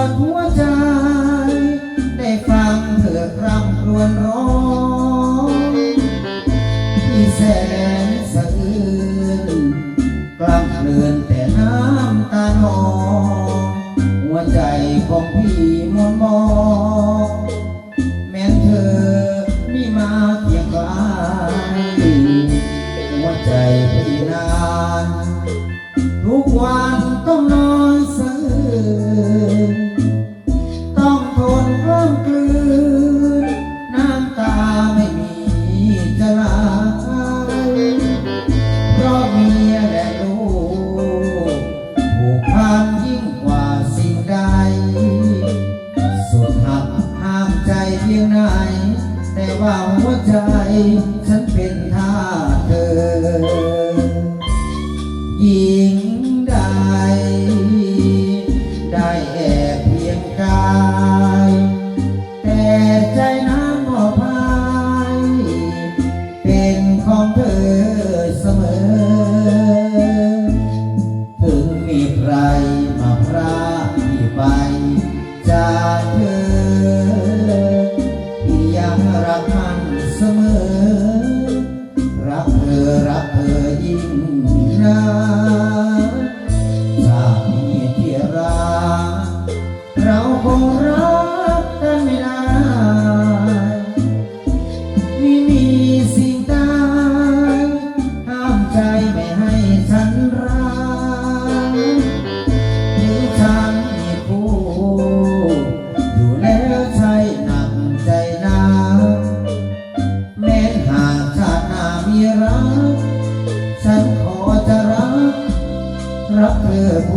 วดหัวใจ ได้ฟังเธอคร่ำครวญร้องพี่แสนสะอื้นกล้ำเลือนแต่น้ำตาหนองหัวใจของพี่มนมองแม้เธอไมีมาเคียงกายหัวใจพี่นาน ทุกวัน ว่าหัวใจ ฉันเป็นท่าเธอหญิงใด ได้แอบเพียงกาย แต่ใจน้ำมอบให้เป็นของเธอเสมอ ถึงมีใครมาพรากที่ไปจากเธอ สมอ รักเธอรักเธอยิ่งนะจาก อ